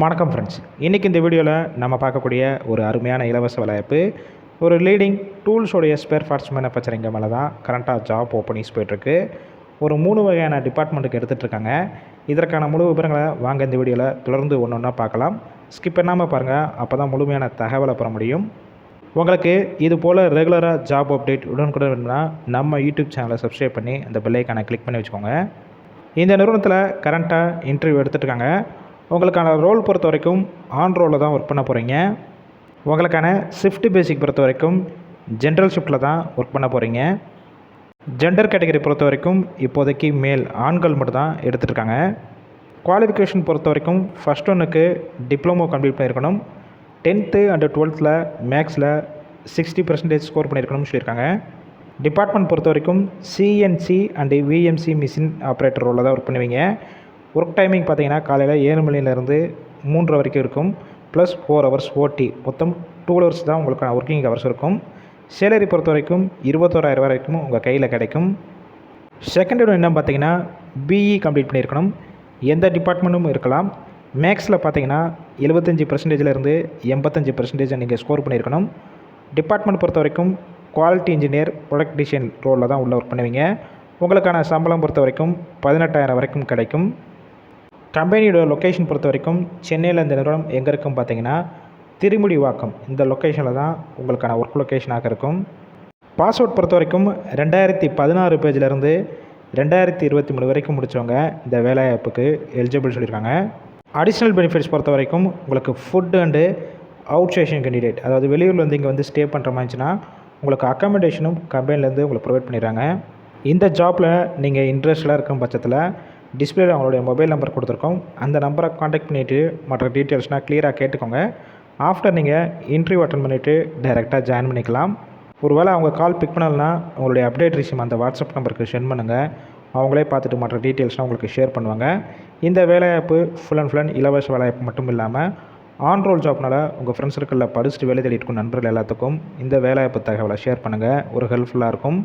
வணக்கம் ஃப்ரெண்ட்ஸ் இன்றைக்கி இந்த வீடியோவில் நம்ம பார்க்கக்கூடிய ஒரு அருமையான இலவச வேலைவாய்ப்பு ஒரு லீடிங் டூல்ஸோடைய ஸ்பேர் பார்ட்ஸ் மேனுஃபேக்சரிங் மேலே தான் கரண்ட்டாக ஜாப் ஓப்பனிங்ஸ் போயிட்டுருக்கு. ஒரு மூணு வகையான டிபார்ட்மெண்ட்டுக்கு எடுத்துகிட்டு இருக்காங்க. இதற்கான முழு விவரங்களை வாங்க இந்த வீடியோவில் தொடர்ந்து ஒன்று ஒன்றா பார்க்கலாம். ஸ்கிப் பண்ணாமல் பாருங்கள் அப்போ தான் முழுமையான தகவலை பெற முடியும். உங்களுக்கு இது போல் ரெகுலராக ஜாப் அப்டேட் உடனுக்குடன் வேணும்னா நம்ம யூடியூப் சேனலை சப்ஸ்கிரைப் பண்ணி அந்த பெல்லைக்கான கிளிக் பண்ணி வச்சுக்கோங்க. இந்த நிறுவனத்தில் கரண்ட்டாக இன்டர்வியூ எடுத்துகிட்ருக்காங்க உங்களுக்கான ரோல் பொறுத்த வரைக்கும் ஆன் ரோலில் தான் ஒர்க் பண்ண போகிறீங்க உங்களுக்கான ஷிஃப்ட் பேசிக் பொறுத்த வரைக்கும் ஜென்ரல் ஷிஃப்ட்டில் தான் ஒர்க் பண்ண போகிறீங்க ஜெண்டர் கேட்டகரி பொறுத்த வரைக்கும் இப்போதைக்கு மேல் ஆண்கள் மட்டும் தான் எடுத்துகிட்டு இருக்காங்க குவாலிஃபிகேஷன் பொறுத்த வரைக்கும் ஃபஸ்ட் ஒன்றுக்கு டிப்ளமோ கம்ப்ளீட் பண்ணியிருக்கணும். டென்த்து அண்டு டுவெல்த்தில் மேக்ஸில் சிக்ஸ்டி பர்சன்டேஜ் ஸ்கோர் பண்ணியிருக்கணும்னு சொல்லியிருக்காங்க. டிபார்ட்மெண்ட் பொறுத்த வரைக்கும் CNC and VMC machine operator ரோலில் தான் ஒர்க் பண்ணுவீங்க. ஒர்க் டைமிங் பார்த்தீங்கன்னா காலையில் ஏழு மணிலேருந்து மூன்று வரைக்கும் இருக்கும். ப்ளஸ் ஃபோர் ஹவர்ஸ் ஓட்டி மொத்தம் டூ ஹவர்ஸ் தான் உங்களுக்கான ஒர்க்கிங் ஹவர்ஸ் இருக்கும். சேலரி பொறுத்த வரைக்கும் இருபத்தோராயிரம் வரைக்கும் உங்கள் கையில் கிடைக்கும். செகண்ட் ஒன்று என்ன பார்த்தீங்கன்னா பிஇ கம்ப்ளீட் பண்ணியிருக்கணும். எந்த டிபார்ட்மெண்ட்டும் இருக்கலாம். மேக்ஸில் பார்த்தீங்கன்னா எழுபத்தஞ்சி பர்சன்டேஜிலேருந்து எண்பத்தஞ்சு பர்சன்டேஜை நீங்கள் ஸ்கோர் பண்ணியிருக்கணும். டிபார்ட்மெண்ட் பொறுத்த வரைக்கும் குவாலிட்டி இன்ஜினியர் ப்ரொடக்ட் டிசைன் ரோலில் தான் உள்ள ஒர்க் பண்ணுவீங்க. உங்களுக்கான சம்பளம் பொறுத்த வரைக்கும் பதினெட்டாயிரம் வரைக்கும் கிடைக்கும். கம்பெனியோட லொக்கேஷன் பொறுத்த வரைக்கும் சென்னையில் இந்த நிறுவனம் எங்கே இருக்கும் பார்த்தீங்கன்னா திருமுடிவாக்கம் இந்த லொக்கேஷனில் தான் உங்களுக்கான ஒர்க் லொக்கேஷனாக இருக்கும். பாஸ்வேர்ட் பொறுத்த வரைக்கும் ரெண்டாயிரத்தி பதினாறு பேஜிலேருந்து ரெண்டாயிரத்தி இருபத்தி மூணு வரைக்கும் முடித்தவங்க இந்த வேலைவாய்ப்புக்கு எலிஜிபிள் சொல்லியிருக்காங்க. அடிஷ்னல் பெனிஃபிட்ஸ் பொறுத்த வரைக்கும் உங்களுக்கு food and out station candidate அதாவது வெளியூரில் வந்து இங்கே வந்து ஸ்டே பண்ணுற மாதிரி இருந்துச்சுன்னா உங்களுக்கு அக்காமடேஷனும் கம்பெனிலேருந்து உங்களுக்கு ப்ரொவைட் பண்ணிடுறாங்க. இந்த ஜாப்பில் நீங்கள் இன்ட்ரெஸ்டடாக இருக்கும் பட்சத்தில் டிஸ்பிளேயில் அவங்களுடைய மொபைல் நம்பர் கொடுத்துருக்கோம். அந்த நம்பரை காண்டாக்ட் பண்ணிவிட்டு மற்ற டீட்டெயில்ஸ்னால் க்ளியராக கேட்டுக்கோங்க. ஆஃப்டர் நீங்கள் இன்டர்வியூ அட்டன் பண்ணிவிட்டு டைரெக்டாக ஜாயின் பண்ணிக்கலாம். ஒருவேளை அவங்க கால் பிக் பண்ணலன்னா உங்களுடைய அப்டேட் ரிசீம் அந்த வாட்ஸ்அப் நம்பருக்கு சென்ட் பண்ணுங்கள் அவங்களே பார்த்துட்டு மற்ற டீட்டெயில்ஸ்லாம் உங்களுக்கு ஷேர் பண்ணுவாங்க. இந்த வேலைவாய்ப்பு ஃபுல் அண்ட் ஃபுல் அண்ட் இலவச வேலைவாய்ப்பு மட்டும் இல்லாமல் ஆன் ரோல் ஜாப்னால் உங்கள் ஃப்ரெண்ட்ஸ் சர்க்கிளில் படிச்சுட்டு வேலை தேடிட்டு இருக்கும் நண்பர்கள் எல்லாத்துக்கும் இந்த வேலைவாய்ப்பு தகவலை ஷேர் பண்ணுங்கள் ஒரு ஹெல்ப்ஃபுல்லாக இருக்கும்.